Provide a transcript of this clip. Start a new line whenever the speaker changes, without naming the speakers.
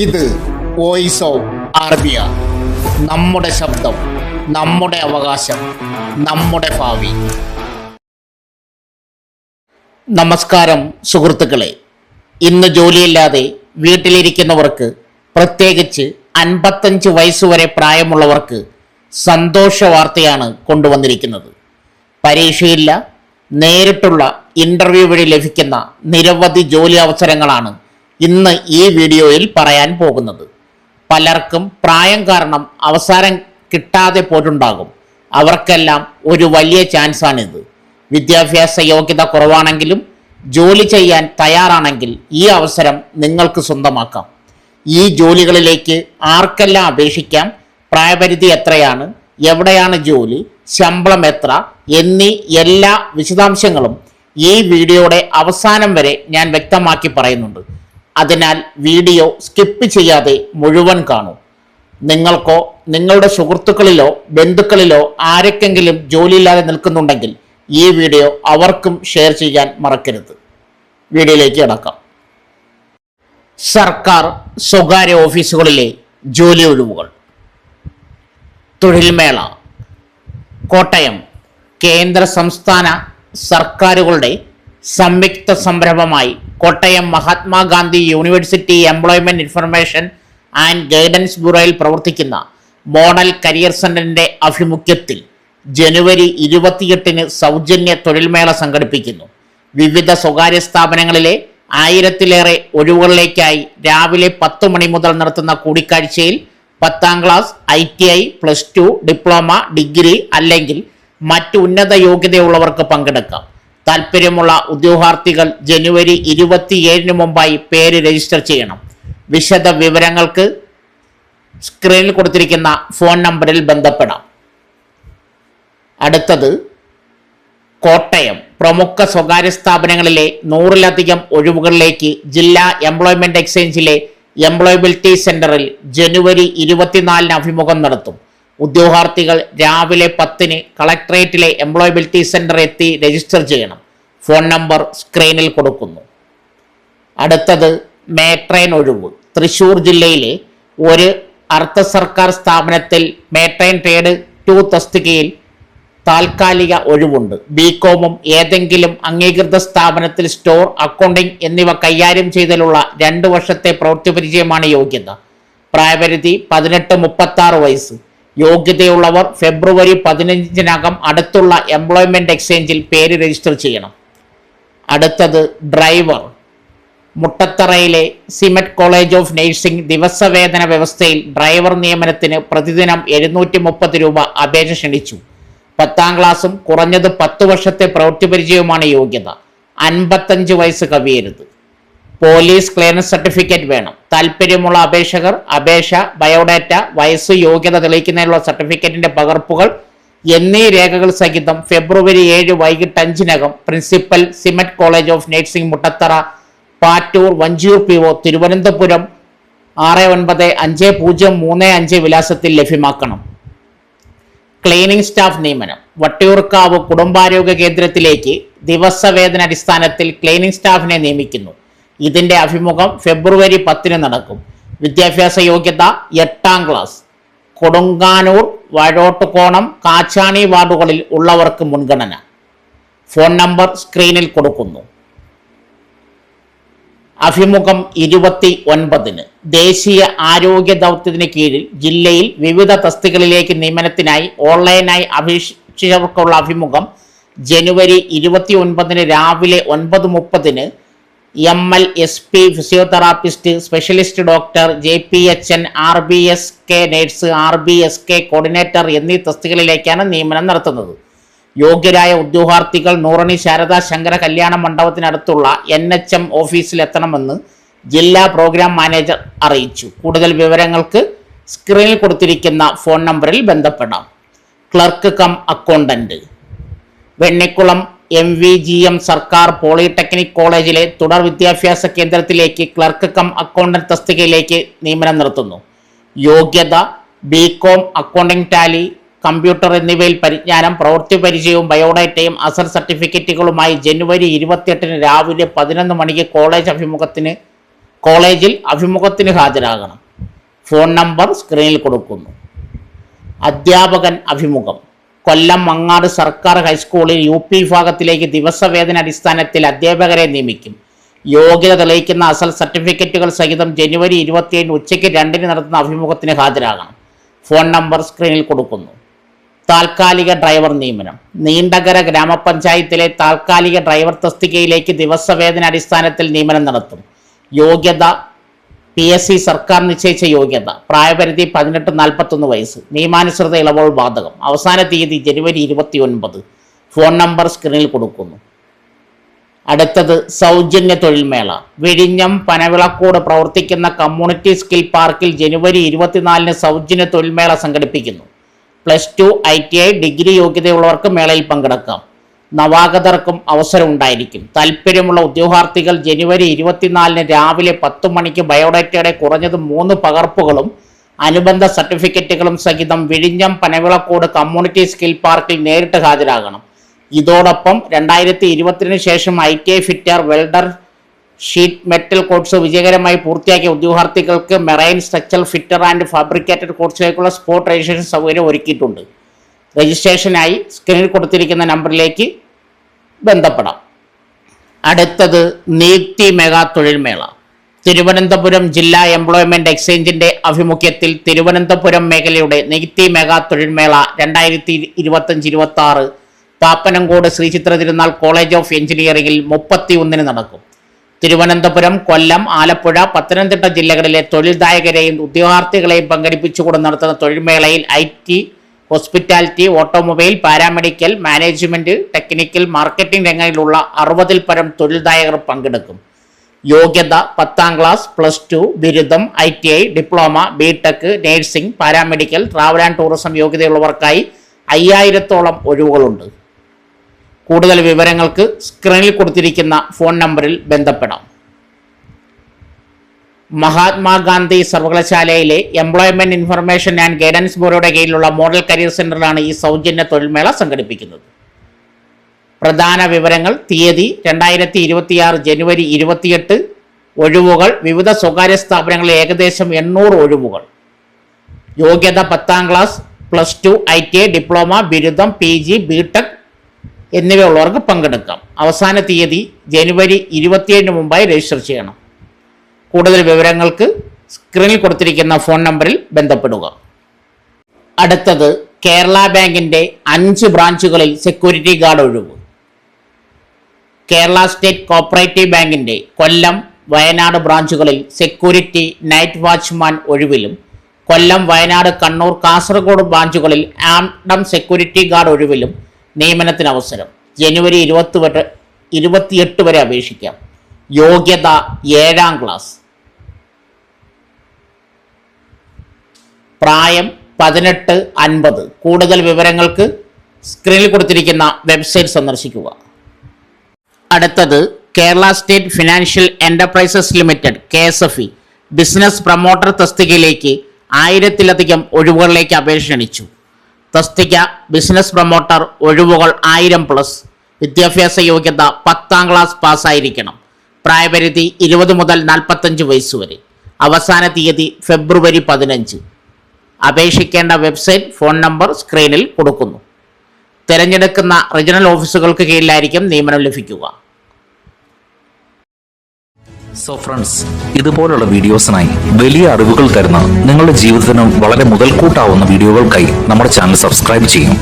ഇത് voice of Arabiya നമ്മുടെ ശബ്ദം നമ്മുടെ അവകാശം നമ്മുടെ ഭാവി. നമസ്കാരം സുഹൃത്തുക്കളെ. ഇന്ന് ജോലിയില്ലാതെ വീട്ടിലിരിക്കുന്നവർക്ക് പ്രത്യേകിച്ച് അൻപത്തഞ്ച് വയസ്സുവരെ പ്രായമുള്ളവർക്ക് സന്തോഷ വാർത്തയാണ് കൊണ്ടുവന്നിരിക്കുന്നത്. പരീക്ഷയില്ല നേരിട്ടുള്ള ഇന്റർവ്യൂ വഴി ലഭിക്കുന്ന നിരവധി ജോലി അവസരങ്ങളാണ് ഇന്ന് ഈ വീഡിയോയിൽ പറയാൻ പോകുന്നത്. പലർക്കും പ്രായം കാരണം അവസരം കിട്ടാതെ പോയിട്ടുണ്ടാകും. അവർക്കെല്ലാം ഒരു വലിയ ചാൻസാണിത്. വിദ്യാഭ്യാസ യോഗ്യത കുറവാണെങ്കിലും ജോലി ചെയ്യാൻ തയ്യാറാണെങ്കിൽ ഈ അവസരം നിങ്ങൾക്ക് സ്വന്തമാക്കാം. ഈ ജോലികളിലേക്ക് ആർക്കെല്ലാം അപേക്ഷിക്കാം? പ്രായപരിധി എത്രയാണ്? എവിടെയാണ് ജോലി? ശമ്പളം എത്ര? എന്നീ എല്ലാ വിശദാംശങ്ങളും ഈ വീഡിയോയുടെ അവസാനം വരെ ഞാൻ വ്യക്തമാക്കി പറയുന്നുണ്ട്. അതിനാൽ വീഡിയോ സ്കിപ്പ് ചെയ്യാതെ മുഴുവൻ കാണൂ. നിങ്ങൾക്കോ നിങ്ങളുടെ സുഹൃത്തുക്കളിലോ ബന്ധുക്കളിലോ ആരൊക്കെങ്കിലും ജോലിയില്ലാതെ നിൽക്കുന്നുണ്ടെങ്കിൽ ഈ വീഡിയോ അവർക്കും ഷെയർ ചെയ്യാൻ മറക്കരുത്. വീഡിയോയിലേക്ക് കിടക്കാം. സർക്കാർ സ്വകാര്യ ഓഫീസുകളിലെ ജോലി ഒഴിവുകൾ. തൊഴിൽമേള. കോട്ടയം കേന്ദ്ര സംസ്ഥാന സർക്കാരുകളുടെ സംയുക്ത സംരംഭമായി Kottayam Mahatma Gandhi university employment information and guidance ബ്യൂറോയിൽ പ്രവർത്തിക്കുന്ന മോഡൽ കരിയർ സെന്ററിന്റെ ആഭിമുഖ്യത്തിൽ ജനുവരി ഇരുപത്തിയെട്ടിന് സൗജന്യ തൊഴിൽമേള സംഘടിപ്പിക്കുന്നു. വിവിധ സ്വകാര്യ സ്ഥാപനങ്ങളിലെ ആയിരത്തിലേറെ ഒഴിവുകളിലേക്കായി രാവിലെ പത്ത് മണി മുതൽ നടത്തുന്ന കൂടിക്കാഴ്ചയിൽ പത്താം class I T I plus two diploma degree അല്ലെങ്കിൽ മറ്റു ഉന്നത യോഗ്യതയുള്ളവർക്ക് പങ്കെടുക്കാം. താല്പര്യമുള്ള ഉദ്യോഗാർത്ഥികൾ ജനുവരി ഇരുപത്തിയേഴിന് മുമ്പായി പേര് രജിസ്റ്റർ ചെയ്യണം. വിശദ വിവരങ്ങൾക്ക് സ്ക്രീനിൽ കൊടുത്തിരിക്കുന്ന ഫോൺ നമ്പറിൽ ബന്ധപ്പെടാം. അടുത്തത് കോട്ടയം പ്രമുഖ സ്വകാര്യ സ്ഥാപനങ്ങളിലെ നൂറിലധികം ഒഴിവുകളിലേക്ക് ജില്ലാ എംപ്ലോയ്മെന്റ് എക്സ്ചേഞ്ചിലെ എംപ്ലോയബിലിറ്റി സെന്ററിൽ ജനുവരി ഇരുപത്തിനാലിന് അഭിമുഖം നടത്തും. ഉദ്യോഗാർത്ഥികൾ രാവിലെ പത്തിന് കളക്ട്രേറ്റിലെ എംപ്ലോയബിലിറ്റി സെന്റർ എത്തി രജിസ്റ്റർ ചെയ്യണം. ഫോൺ നമ്പർ സ്ക്രീനിൽ കൊടുക്കുന്നു. അടുത്തത് മേട്രെയിൻ ഒഴിവ്. തൃശൂർ ജില്ലയിലെ ഒരു അർദ്ധ സർക്കാർ സ്ഥാപനത്തിൽ മേട്രെയിൻ ട്രേഡ് ടു തസ്തികയിൽ താൽക്കാലിക ഒഴിവുണ്ട്. ബികോമും ഏതെങ്കിലും അംഗീകൃത സ്ഥാപനത്തിൽ സ്റ്റോർ അക്കൗണ്ടിംഗ് എന്നിവ കൈകാര്യം ചെയ്തലുള്ള രണ്ട് വർഷത്തെ പ്രവൃത്തി പരിചയമാണ് യോഗ്യത. പ്രായപരിധി പതിനെട്ട് മുപ്പത്തി വയസ്സ്. യോഗ്യതയുള്ളവർ ഫെബ്രുവരി പതിനഞ്ചിനകം അടുത്തുള്ള എംപ്ലോയ്മെന്റ് എക്സ്ചേഞ്ചിൽ പേര് രജിസ്റ്റർ ചെയ്യണം. അടുത്തത് ഡ്രൈവർ മുട്ടത്തറയിലെ സിമെറ്റ് കോളേജ് ഓഫ് നഴ്സിംഗ് ദിവസവേതന വ്യവസ്ഥയിൽ ഡ്രൈവർ നിയമനത്തിന് പ്രതിദിനം എഴുന്നൂറ്റി മുപ്പത് രൂപ അപേക്ഷ ക്ഷണിച്ചു. പത്താം ക്ലാസ്സും കുറഞ്ഞത് പത്ത് വർഷത്തെ പ്രവൃത്തി പരിചയവുമാണ് യോഗ്യത. അൻപത്തഞ്ച് വയസ്സ് കവിയരുത്. പോലീസ് ക്ലിയറൻസ് സർട്ടിഫിക്കറ്റ് വേണം. താല്പര്യമുള്ള അപേക്ഷകർ അപേക്ഷ ബയോഡാറ്റ വയസ്സ് യോഗ്യത തെളിയിക്കുന്നതിനുള്ള സർട്ടിഫിക്കറ്റിന്റെ പകർപ്പുകൾ എന്നീ രേഖകൾ സഹിതം ഫെബ്രുവരി ഏഴ് വൈകിട്ട് അഞ്ചിനകം principal SIMET college of nursing Muttathara Pattoor Vanchiyoor P O Thiruvananthapuram ആറ് ഒൻപത് അഞ്ച് പൂജ്യം മൂന്ന് അഞ്ച് വിലാസത്തിൽ ലഭ്യമാക്കണം. ക്ലീനിംഗ് സ്റ്റാഫ് നിയമനം. വട്ടിയൂർക്കാവ് കുടുംബാരോഗ്യ കേന്ദ്രത്തിലേക്ക് ദിവസവേതന അടിസ്ഥാനത്തിൽ ക്ലീനിംഗ് സ്റ്റാഫിനെ നിയമിക്കുന്നു. ഇതിന്റെ അഭിമുഖം ഫെബ്രുവരി പത്തിന് നടക്കും. വിദ്യാഭ്യാസ യോഗ്യത എട്ടാം ക്ലാസ്. കൊടുങ്കാനൂർ വഴോട്ടുകോണം കാച്ചാണി വാർഡുകളിൽ ഉള്ളവർക്ക് മുൻഗണന. ഫോൺ നമ്പർ സ്ക്രീനിൽ കൊടുക്കുന്നു. അഭിമുഖം ഇരുപത്തി ഒൻപതിന് ദേശീയ ആരോഗ്യ ദൗത്യത്തിന് കീഴിൽ ജില്ലയിൽ വിവിധ തസ്തികളിലേക്ക് നിയമനത്തിനായി ഓൺലൈനായി അപേക്ഷിച്ചവർക്കുള്ള അഭിമുഖം ജനുവരി ഇരുപത്തി ഒൻപതിന് രാവിലെ ഒൻപത് മുപ്പതിന് M L S P physiotherapist specialist doctor J P H N R B S K nurse R B S K coordinator എന്നീ തസ്തികളിലേക്കാണ് നിയമനം നടത്തുന്നത്. യോഗ്യരായ ഉദ്യോഗാർത്ഥികൾ നൂറണി ശാരദാ ശങ്കര കല്യാണ മണ്ഡപത്തിനടുത്തുള്ള എൻ എച്ച് എം ഓഫീസിലെത്തണമെന്ന് ജില്ലാ പ്രോഗ്രാം മാനേജർ അറിയിച്ചു. കൂടുതൽ വിവരങ്ങൾക്ക് സ്ക്രീനിൽ കൊടുത്തിരിക്കുന്ന ഫോൺ നമ്പറിൽ ബന്ധപ്പെടാം. Clerk cum accountant. Vennikulam M V G M സർക്കാർ പോളിടെക്നിക് കോളേജിലെ തുടർ വിദ്യാഭ്യാസ കേന്ദ്രത്തിലേക്ക് ക്ലർക്ക് കം അക്കൗണ്ടന്റ് തസ്തികയിലേക്ക് നിയമനം നടത്തുന്നു യോഗ്യത B Com accounting Tally computer എന്നിവയിൽ പരിജ്ഞാനം പ്രവൃത്തി പരിചയവും ബയോഡേറ്റയും അസർ സർട്ടിഫിക്കറ്റുകളുമായി ജനുവരി ഇരുപത്തിയെട്ടിന് രാവിലെ പതിനൊന്ന് മണിക്ക് കോളേജ് അഭിമുഖത്തിന് കോളേജിൽ അഭിമുഖത്തിന് ഹാജരാകണം. ഫോൺ നമ്പർ സ്ക്രീനിൽ കൊടുക്കുന്നു. അധ്യാപകൻ അഭിമുഖം. കൊല്ലം മങ്ങാട് സർക്കാർ ഹൈസ്കൂളിൽ യു പി വിഭാഗത്തിലേക്ക് ദിവസവേതന അടിസ്ഥാനത്തിൽ അധ്യാപകരെ നിയമിക്കും. യോഗ്യത തെളിയിക്കുന്ന അസൽ സർട്ടിഫിക്കറ്റുകൾ സഹിതം ജനുവരി ഇരുപത്തിയേഴിന് ഉച്ചയ്ക്ക് രണ്ടിന് നടത്തുന്ന അഭിമുഖത്തിന് ഹാജരാകണം. ഫോൺ നമ്പർ സ്ക്രീനിൽ കൊടുക്കുന്നു. താൽക്കാലിക ഡ്രൈവർ നിയമനം. നീണ്ടകര ഗ്രാമപഞ്ചായത്തിലെ താൽക്കാലിക ഡ്രൈവർ തസ്തികയിലേക്ക് ദിവസവേതന അടിസ്ഥാനത്തിൽ നിയമനം നടത്തും. യോഗ്യത പി എസ് സി സർക്കാർ നിശ്ചയിച്ച യോഗ്യത. പ്രായപരിധി പതിനെട്ട് നാൽപ്പത്തൊന്ന് വയസ്സ്. നിയമാനുസൃത ഇളവോൾ ബാധകം. അവസാന തീയതി ജനുവരി ഇരുപത്തി ഒൻപത് ഫോൺ നമ്പർ സ്ക്രീനിൽ കൊടുക്കുന്നു. അടുത്തത് സൗജന്യ തൊഴിൽമേള. വിഴിഞ്ഞം പനവിളക്കോട് പ്രവർത്തിക്കുന്ന കമ്മ്യൂണിറ്റി സ്കിൽ പാർക്കിൽ ജനുവരി ഇരുപത്തിനാലിന് സൗജന്യ തൊഴിൽമേള സംഘടിപ്പിക്കുന്നു. Plus two I T I degree യോഗ്യതയുള്ളവർക്ക് മേളയിൽ പങ്കെടുക്കാം. നവാഗതർക്കും അവസരം ഉണ്ടായിരിക്കും താല്പര്യമുള്ള ഉദ്യോഗാർത്ഥികൾ ജനുവരി ഇരുപത്തിനാലിന് രാവിലെ പത്ത് മണിക്ക് ബയോഡേറ്റയുടെ കുറഞ്ഞത് മൂന്ന് പകർപ്പുകളും അനുബന്ധ സർട്ടിഫിക്കറ്റുകളും സഹിതം വിഴിഞ്ഞം പനവിളക്കോട് കമ്മ്യൂണിറ്റി സ്കിൽ പാർക്കിൽ നേരിട്ട് ഹാജരാകണം. ഇതോടൊപ്പം രണ്ടായിരത്തി ഇരുപത്തിന് ശേഷം I T I fitter welder sheet metal course വിജയകരമായി പൂർത്തിയാക്കിയ ഉദ്യോഗാർത്ഥികൾക്ക് marine structure fitter and fabricated കോഴ്സിലേക്കുള്ള spot registration സൗകര്യം ഒരുക്കിയിട്ടുണ്ട്. രജിസ്ട്രേഷനായി സ്ക്രീനിൽ കൊടുത്തിരിക്കുന്ന നമ്പറിലേക്ക് ബന്ധപ്പെടാം. അടുത്തത് നീക്തി മെഗാ തൊഴിൽമേള. തിരുവനന്തപുരം ജില്ലാ എംപ്ലോയ്മെന്റ് എക്സ്ചേഞ്ചിന്റെ ആഭിമുഖ്യത്തിൽ തിരുവനന്തപുരം മേഖലയുടെ നീതി മെഗാ തൊഴിൽമേള രണ്ടായിരത്തി ഇരുപത്തഞ്ച് ഇരുപത്തി ആറ് പാപ്പനംകോട് ശ്രീചിത്ര തിരുനാൾ കോളേജ് ഓഫ് എഞ്ചിനീയറിംഗിൽ മുപ്പത്തി ഒന്നിന് നടക്കും. തിരുവനന്തപുരം കൊല്ലം ആലപ്പുഴ പത്തനംതിട്ട ജില്ലകളിലെ തൊഴിൽദായകരെയും ഉദ്യോഗാർത്ഥികളെയും പങ്കെടുപ്പിച്ചുകൊണ്ട് നടത്തുന്ന തൊഴിൽമേളയിൽ I T hospitality automobile paramedical management technical marketing രംഗങ്ങളിലുള്ള അറുപതിൽ പരം തൊഴിൽദായകർ പങ്കെടുക്കും. യോഗ്യത പത്താം ക്ലാസ് പ്ലസ് ടു ബിരുദം I T I diploma B Tech nursing paramedical travel and tourism യോഗ്യതയുള്ളവർക്കായി അയ്യായിരത്തോളം ഒഴിവുകളുണ്ട്. കൂടുതൽ വിവരങ്ങൾക്ക് സ്ക്രീനിൽ കൊടുത്തിരിക്കുന്ന ഫോൺ നമ്പറിൽ ബന്ധപ്പെടാം. മഹാത്മാഗാന്ധി സർവകലാശാലയിലെ എംപ്ലോയ്മെന്റ് ഇൻഫർമേഷൻ ആൻഡ് ഗൈഡൻസ് ബ്യൂറോയുടെ കീഴിലുള്ള മോഡൽ കരിയർ സെന്ററിലാണ് ഈ സൗജന്യ തൊഴിൽമേള സംഘടിപ്പിക്കുന്നത്. പ്രധാന വിവരങ്ങൾ തീയതി രണ്ടായിരത്തി ഇരുപത്തിയാറ് ജനുവരി ഇരുപത്തിയെട്ട്. ഒഴിവുകൾ വിവിധ സ്വകാര്യ സ്ഥാപനങ്ങളിൽ ഏകദേശം എണ്ണൂറ് ഒഴിവുകൾ. യോഗ്യത പത്താം class plus two I T I diploma ബിരുദം പി ജി ബി ടെക് എന്നിവയുള്ളവർക്ക് പങ്കെടുക്കാം. അവസാന തീയതി ജനുവരി ഇരുപത്തിയേഴിന് മുമ്പായി രജിസ്റ്റർ ചെയ്യണം. കൂടുതൽ വിവരങ്ങൾക്ക് സ്ക്രീനിൽ കൊടുത്തിരിക്കുന്ന ഫോൺ നമ്പറിൽ ബന്ധപ്പെടുക. അടുത്തത് കേരള ബാങ്കിന്റെ അഞ്ച് ബ്രാഞ്ചുകളിൽ സെക്യൂരിറ്റി ഗാർഡ് ഒഴിവ്. കേരള സ്റ്റേറ്റ് കോപ്പറേറ്റീവ് ബാങ്കിന്റെ കൊല്ലം വയനാട് ബ്രാഞ്ചുകളിൽ സെക്യൂരിറ്റി നൈറ്റ് വാച്ച്മാൻ ഒഴിവിലും കൊല്ലം വയനാട് കണ്ണൂർ കാസർഗോഡ് ബ്രാഞ്ചുകളിൽ ആംഡം സെക്യൂരിറ്റി ഗാർഡ് ഒഴിവിലും നിയമനത്തിന് അവസരം. ജനുവരി ഇരുപത്തി ഇരുപത്തിയെട്ട് വരെ അപേക്ഷിക്കാം. യോഗ്യത ഏഴാം ക്ലാസ് പ്രായം പതിനെട്ട് അൻപത്. കൂടുതൽ വിവരങ്ങൾക്ക് സ്ക്രീനിൽ കൊടുത്തിരിക്കുന്ന വെബ്സൈറ്റ് സന്ദർശിക്കുക. അടുത്തത് Kerala State Financial Enterprises Limited K S F E. Business promoter തസ്തികയിലേക്ക് ആയിരത്തിലധികം ഒഴിവുകളിലേക്ക് അപേക്ഷ ക്ഷണിച്ചു. തസ്തിക ബിസിനസ് പ്രൊമോട്ടർ ഒഴിവുകൾ ആയിരം പ്ലസ് വിദ്യാഭ്യാസ യോഗ്യത പത്താം ക്ലാസ് പാസ്സായിരിക്കണം പ്രായപരിധി ഇരുപത് മുതൽ നാൽപ്പത്തഞ്ച് വയസ്സ് വരെ. അവസാന തീയതി ഫെബ്രുവരി പതിനഞ്ച്. അപേക്ഷിക്കേണ്ട വെബ്സൈറ്റ് ഫോൺ നമ്പർ സ്ക്രീനിൽ കൊടുക്കുന്നു. തിരഞ്ഞെടുക്കുന്ന റീജിയണൽ ഓഫീസുകൾക്ക് കീഴിലായിരിക്കും നിയമനം ലഭിക്കുക.
സോ ഫ്രണ്ട്സ് ഇതുപോലുള്ള വീഡിയോസിനായി വലിയ അറിവുകൾ തരുന്ന നിങ്ങളുടെ ജീവിതത്തിനും വളരെ മുതൽക്കൂട്ടാവുന്ന വീഡിയോകൾക്കായി നമ്മുടെ ചാനൽ സബ്സ്ക്രൈബ് ചെയ്യും.